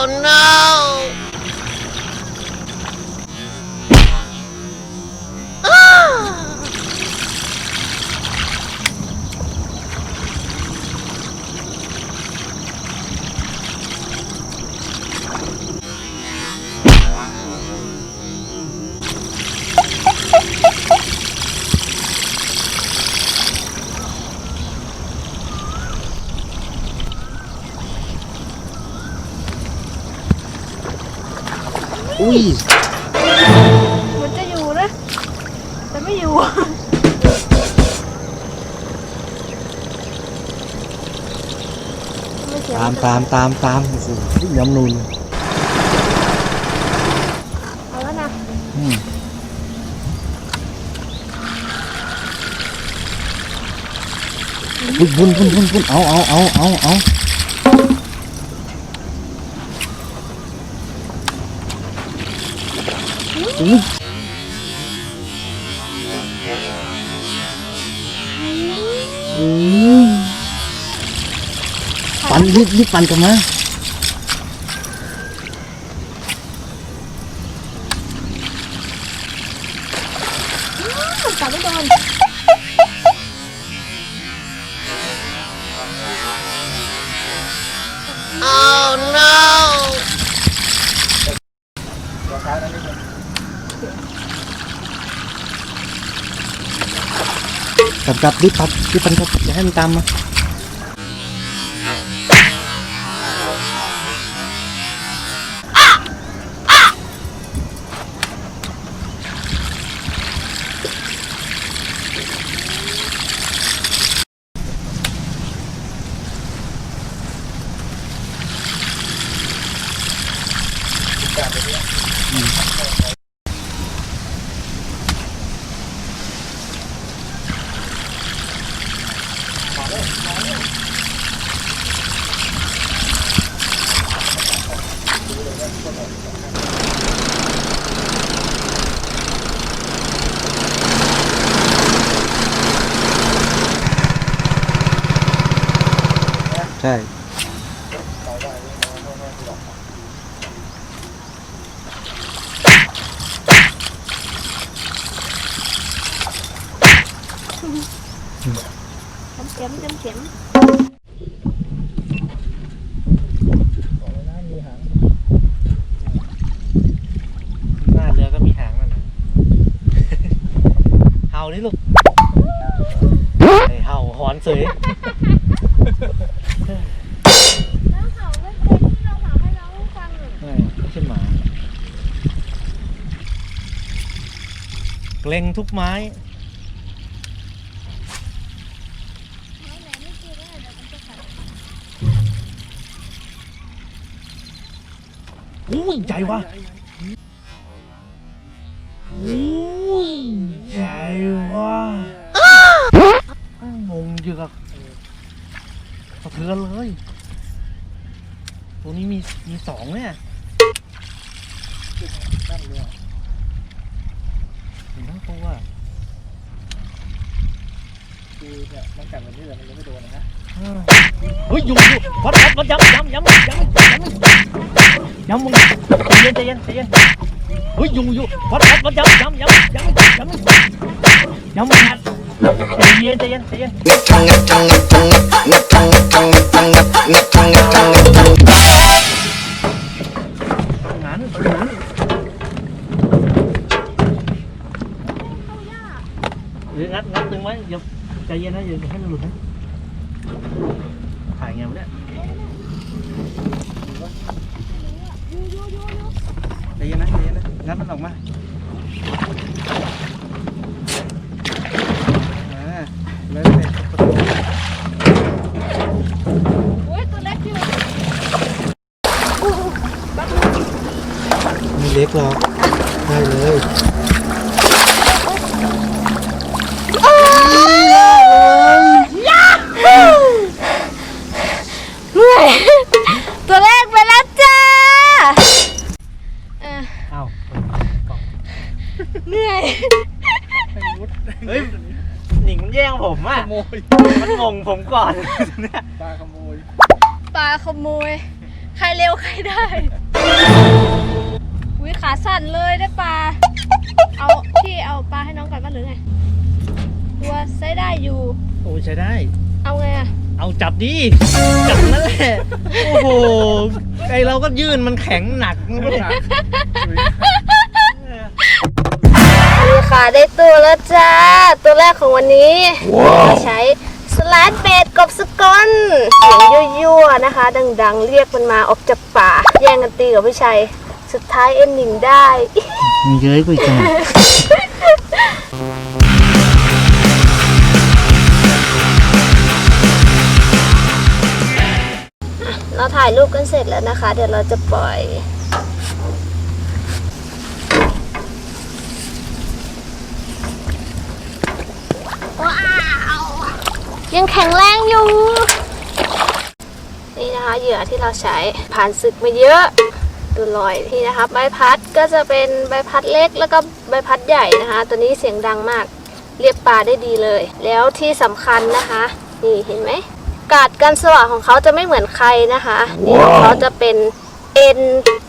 Oh, no! อุ้ยมันจะอยู่นะ แต่ไม่อยู่ ไม่เสียตามตามตามตามโอ้โหย้ำนูนเอาแล้วนะ อืมบุญบุญบุญบุญบุญเอาเอาเอาเอาเอา อุ้ยอุ้ยปั่นรีบรีบปั่นกลันมา พี่พันครับอย่าให้มันตามมา ใช่จำเข็มจำเข็มหน้าเรือก็มีหางนั่นนะเห่านี่ลูกไอเห่าหอนเสย เล็งทุกไม้ อู้ยใหญ่วะอู้ยใหญ่วะงงเยือกสะเทือนเลย ตัวนี้มีมีสองเนี่ย ตัวคือเนี่ยมันกัดแบบนี้แต่มันยังไม่โดนนะเฮ้ยยุงยุงวัดวัดวัดย้ำย้ำย้ำย้ำย้ำย้ำมึงใจเย็นใจเย็นใจเย็นเฮ้ยยุงยุงวัดวัดวัดย้ำย้ำย้ำย้ำย้ำย้ำมึงใจเย็นใจเย็นใจเย็น เล็กหรอกได้เลยเหนื่อยตัวแรกไปแล้วจ้าเออเอ้าเหนื่อยเฮ้ยหนิงมันแย่งผมอะขโมยมันมงผมก่อนเนี่ยปลาขโมยปลาขโมย ใครเร็วใครได้วิขา สั่นเลยได้ปลา เอาพี่เอาปลาให้น้องก่อนป่ะหรือไง ตัวใช้ได้อยู่ โอ้ใช้ได้ เอาไงอะเอาจับดิ จับนั่นแหละ โอ้โห ไอเราก็ยื่นมันแข็งหนักมันก็หนักนี่ค่ะได้ตัวแล้วจ้า ตัวแรกของวันนี้เราใช้สลัดเบ็ดกบสกอนเสียงยั่วๆนะคะ ดังๆ เรียกมันมาออกจากป่า แย่งกันตีกับพี่ชัย สุดท้ายเอ็นหนิงได้ มีเย้ยกูอีกจังเราถ่ายรูปกันเสร็จแล้วนะคะ เดี๋ยวเราจะปล่อย ว้าว ยังแข็งแรงอยู่ นี่นะคะเหยื่อที่เราใช้ผ่านศึกมาเยอะ ดูลอยที่นะคะใบพัดก็จะเป็นใบพัดเล็กแล้วก็ใบพัดใหญ่นะคะ ตัวนี้เสียงดังมากเรียกปลาได้ดีเลย แล้วที่สำคัญนะคะ นี่เห็นไหมกาดกันสว่างของเขาจะไม่เหมือนใครนะคะนี่ของเขาจะเป็นเอ็น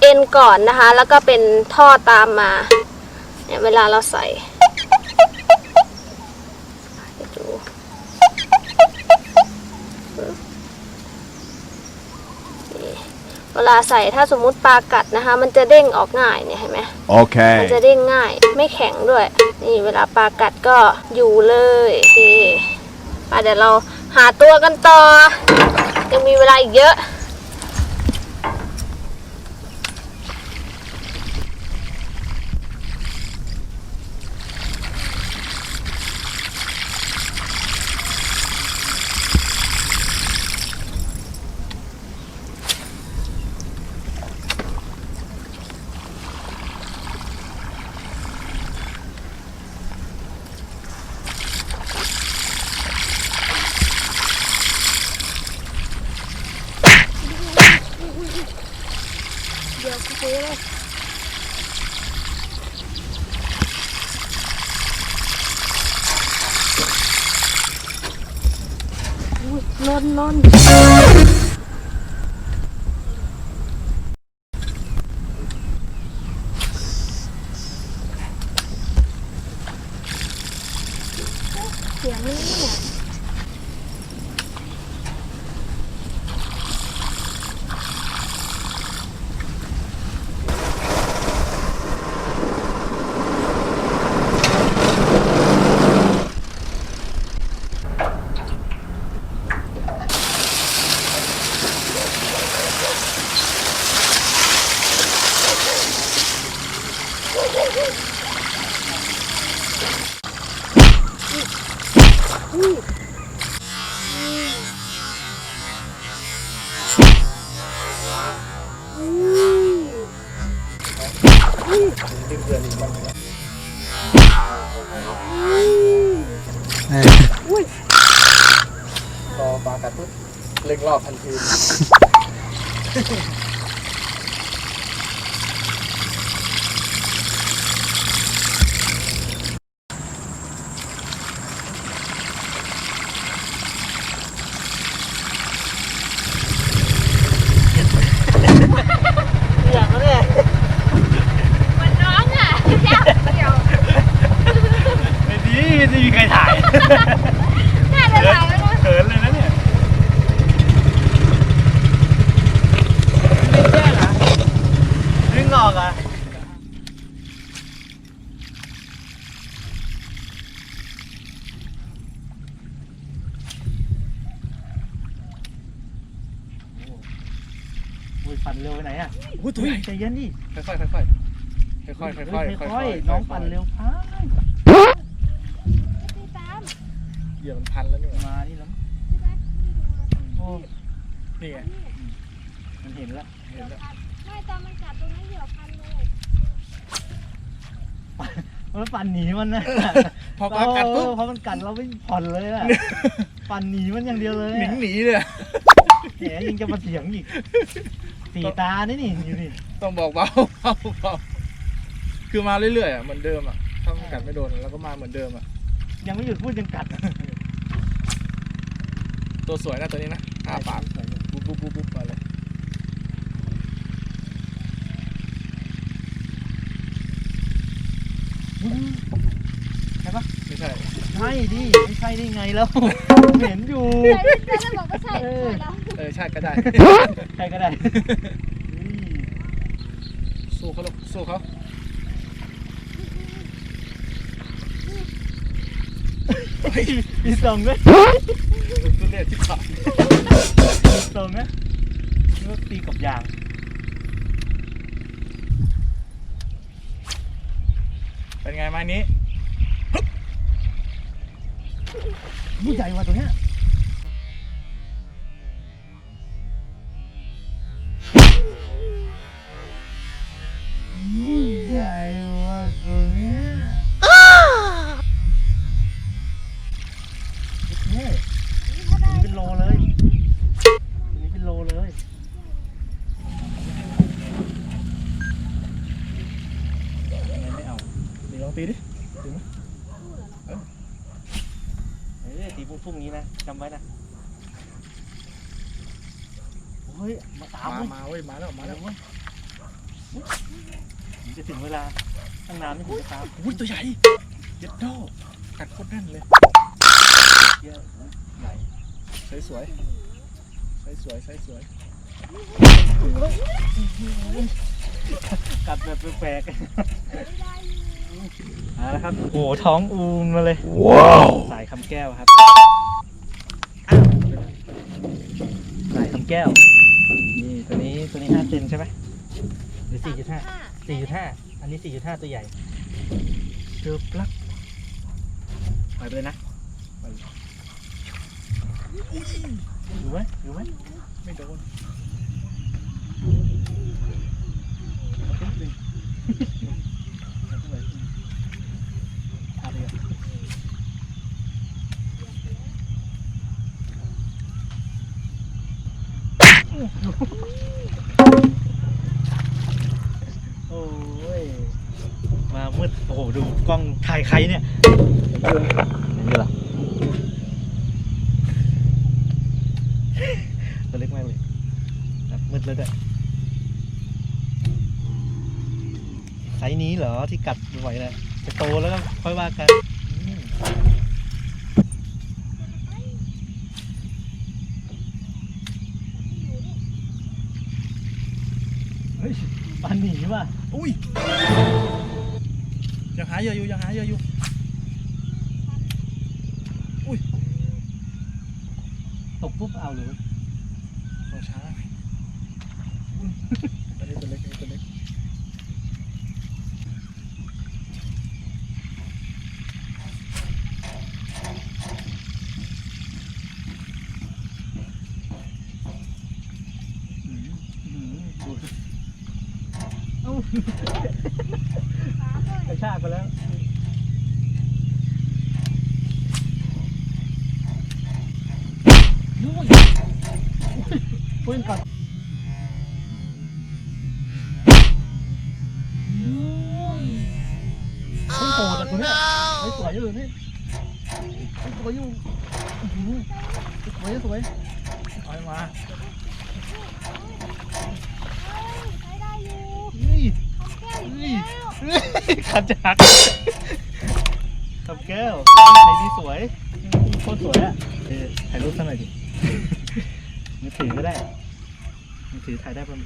เอ็นก่อนนะคะ แล้วก็เป็นท่อตามมาเนี่ยเวลาเราใส่ให้ดูนี่เว ลาใส่ถ้าสมมุติปลากัดนะคะ มันจะเด้งออกง่ายเนี่ยเห็นไหม Okay. มันจะเด้งง่าย ไม่แข็งด้วย นี่เวลาปลากัดก็อยู่เลยโอเคไปเดี๋ยวเราหาตัวกันต่อ ยังมีเวลาอีกเยอะ ล้นล้นเสียงนี่เนี่ย เดึงเพื่อนอีกมันง พอปลากัดปุ๊บเล็งรอบทันที อย่างนั้นเนี่ย มันน้องอะเดี๋ยวเดี๋ยว ไม่ดีไม่มีใครถ่าย น่าจะถ่ายแล้วนะ เขินเลยนะเนี่ยไม่แจ้งเหรอดึงออกอะโอ้ย ปั่นเร็วไปไหนอะโอ้ยตัวใหญ่ใจเย็นดิค่อยๆค่อยๆค่อยๆค่อยๆค่อยๆค่อยๆน้องปั่นเร็วพันพี่ตามเหยียบมันพันแล้วนี่มานี่แล้วโอ้นี่ไงมันเห็นแล้วเห็นแล้วไม่ตอนมันกัดตรงนั้นเหยื่อพันเลยมันปั่นหนีมันนะพอปลากัดปุ๊บเออพอมันกัดเราไม่ผ่อนเลยอะปั่นหนีมันอย่างเดียวเลยหนีอะหนีเลยอะแหมยังจะมาเถียงอีก สีตานี่นี่อยู่นี่ต้องบอกเบาเบาเบาคือมาเรื่อยๆอะเหมือนเดิมอะถ้ามันกัดไม่โดนแล้วก็มาเหมือนเดิมอะยังไม่หยุดพูดยังกัดอะตัวสวยนะตัวนี้นะอ้าปากบุ๊บบุ๊บบุ๊บบุ๊บมาเลยใช่ปะไม่ใช่ใช่ดิไม่ใช่ได้ไงแล้ว เห็นอยู่แต่แล้วบอกว่าใช่ใช่แล้ว เออใช่ก็ได้ ใครก็ได้สู้เขาลูกสู้เขามีส่งด้วยตัวเรียกที่ขามีส่งนะนี่ว่าตีกับยางเป็นไงไม้นี้ผู้ใหญ่กว่าตัวเนี้ย จำไว้นะเฮ้ยมาตามมาเว้ยมาเว้ยมาแล้วมาแล้วเว้ยมันจะถึงเวลาตั้งนานไม่ถึงจะตามอุ้ยตัวใหญ่เย็ดโดกัดโคตรแน่นเลยเยอะใหญ่ใสสวยใสสวยใสสวยกัดแบบแปลกๆเอาละครับโอ้โหท้องอูมมาเลยว้าวสายคำแก้วครับอ้าว สายคำแก้ว นี่ตัวนี้ตัวนี้ห้าเซนใช่ไหมหรือสี่จุดห้าสี่จุดห้าอันนี้สี่จุดห้าตัวใหญ่เจอปลั๊กปล่อยไปเลยนะปล่อยเลยอยู่ไหมอยู่ไหมไม่โดน เอาเลยอะโอ้ย มามืด โอ้โห ดูกล้องถ่าย ใครเนี่ยนี่เหรอตัวเล็กมากเลยมืดแล้วด้วยไซส์นี้เหรอที่กัดบ่อยๆเลยจะโตแล้วก็ค่อยว่ากันเฮ้ยปลาหนีว่ะอุ้ย ยังหาเยอะอยู่ยังหาเยอะอยู่อุ้ยตกปุ๊บเอาเลยเราช้าอันนี้ตัวเล็กอันนี้ตัวเล็กกระ ชากไปแล้วนู่นปืนก่อนปืนโกรธอะตัวเนี้ยไอ้สวยอยู่นี่สวยอยู่สวยสวยเอามา ใช้ได้อยู่ นี่ แก้วอีก นี่ แล้ว ขันจักกับแก้วใครดีสวยโคตรสวยอะเออถ่ายรูปสักหน่อยดิมือถือก็ได้มือถือถ่ายได้ป่ะ